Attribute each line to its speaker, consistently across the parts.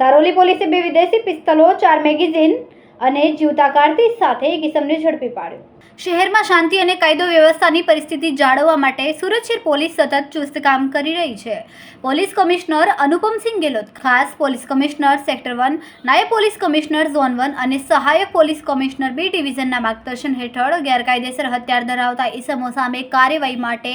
Speaker 1: સારોલી પોલીસે બે વિદેશી પિસ્તલો ચાર મેગેઝીન અને જીવતા કારતીજ સાથે એક ઇસમને ઝડપી પાડ્યો. શહેરમાં શાંતિ અને કાયદો વ્યવસ્થાની પરિસ્થિતિ જાળવવા માટે સુરત પોલીસ સતત ચુસ્ત કામ કરી રહી છે. પોલીસ કમિશનર અનુપમસિંહ ગેહલોત ખાસ પોલીસ કમિશનર સેક્ટર વન, નાયબ પોલીસ કમિશનર ઝોન વન અને સહાયક પોલીસ કમિશનર બી ડિવિઝનના માર્ગદર્શન હેઠળ ગેરકાયદેસર હથિયાર ધરાવતા ઇસમો સામે કાર્યવાહી માટે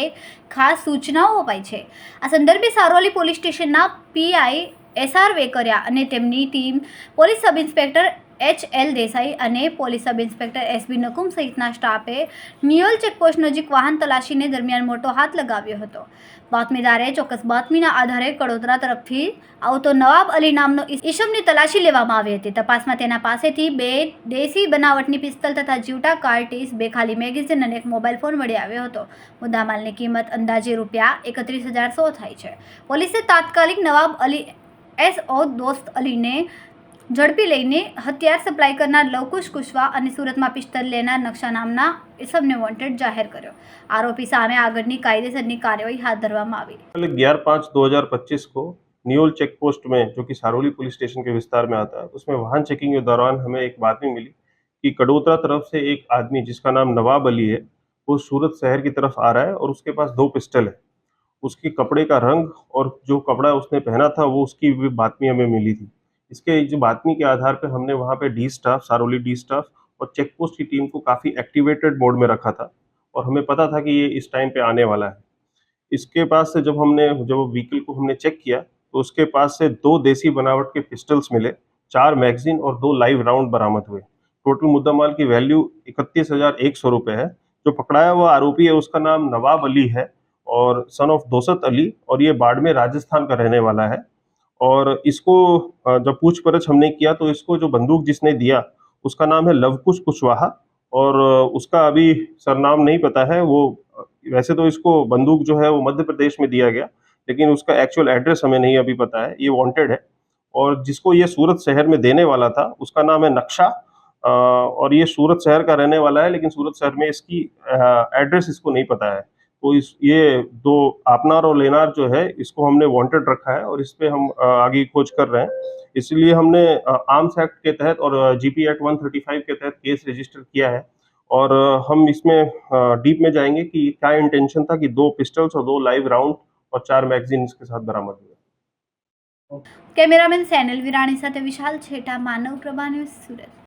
Speaker 1: ખાસ સૂચનાઓ અપાઈ છે. આ સંદર્ભે સારોલી પોલીસ સ્ટેશનના પીઆઈ એસઆર વેકરિયા અને તેમની team police sub inspector H L Desai અને police sub inspector SB Nakum સહિતના સ્ટાફે નિયોલ ચેકપોસ્ટ નજીક વાહન તલાશીને દરમિયાન મોટો હાથ લગાવ્યો હતો. બાતમીદારે ચોક્કસ બાતમીના આધારે કડોદરા તરફથી આવતો નવાબ અલી નામનો ઈશમની તલાશી લેવામાં આવી હતી. તપાસમાં તેના પાસેથી બે દેશી બનાવટની પિસ્તલ તથા જીવટા કાર્ટીસ, બે ખાલી મેગેઝીન અને એક મોબાઈલ ફોન મળી આવ્યો હતો. મુદ્દામાલની કિંમત અંદાજે રૂપિયા એકત્રીસ હજાર સો થાય છે. પોલીસે તાત્કાલિક નવાબ અલી, એસ ઓ દોસ્ત અલીને ઝડપી લઈને હથિયાર સપ્લાય કરનાર લવકુશ કુશવા અને સુરતમાં પિસ્તલ લેનાર નકશા નામના ઇસમને વોન્ટેડ જાહેર કર્યો આરોપી સામે આગળની કાયદેસરની કાર્યવાહી હાથ ધરવામાં આવી
Speaker 2: कल ग्यारह पाँच दो हज़ार पच्चीस को नियोल चेक पोस्ट में जो कि सारोली पुलिस स्टेशन के विस्तार में आता है उसमें वाहन चेकिंग के दौरान हमें एक बातमी मिली कि कड़ोतरा तरफ से एक आदमी जिसका नाम नवाब अली है वो सूरत शहर की तरफ आ रहा है और उसके पास दो पिस्टल है उसके कपड़े का रंग और जो कपड़ा उसने पहना था वो उसकी भी बातमी हमें मिली थी इसके जो बातमी के आधार पर हमने वहाँ पे D staff Saroli D staff और चेक पोस्ट की टीम को काफ़ी एक्टिवेटेड मोड में रखा था और हमें पता था कि ये इस टाइम पे आने वाला है। इसके पास से जब हमने, जब व्हीकल को हमने चेक किया तो उसके पास से दो देसी बनावट के पिस्टल्स मिले, चार मैगजीन और दो लाइव राउंड बरामद हुए। टोटल मुद्दा माल की वैल्यू इकतीस हज़ार एक सौ रुपये है। जो पकड़ाया हुआ आरोपी है, उसका नाम नवाब अली है और सन ऑफ़ दोसत अली और ये बाड़मेर राजस्थान का रहने वाला है। और इसको जब पूछपरछ हमने किया तो इसको जो बंदूक जिसने दिया, उसका नाम है लवकुश कुशवाहा और उसका अभी सरनाम नहीं पता है। वो वैसे तो इसको बंदूक जो है वो मध्य प्रदेश में दिया गया, लेकिन उसका एक्चुअल एड्रेस हमें नहीं अभी पता है। ये वांटेड है और जिसको ये सूरत शहर में देने वाला था, उसका नाम है नक्शा और ये सूरत शहर का रहने वाला है, लेकिन सूरत शहर में इसकी एड्रेस इसको नहीं पता है। तो इस, ये दो आपनार और लेनार जो है, इसको हमने वांटेड रखा है और इस पर हम आगे खोज कर रहे हैं। इसलिए हमने आर्म्स एक्ट के तहत और जीपी एक्ट 135 के तहत केस रजिस्टर किया है और हम इसमें डीप में जाएँगे कि क्या इंटेंशन था कि दो पिस्टल्स और दो लाइव राउंड और चार मैगजीन के साथ बरामद हुए।
Speaker 1: कैमरामैन सैनल वीरानी साथ विशाल छेटा, मानव प्रभा न्यूज़ सूरत।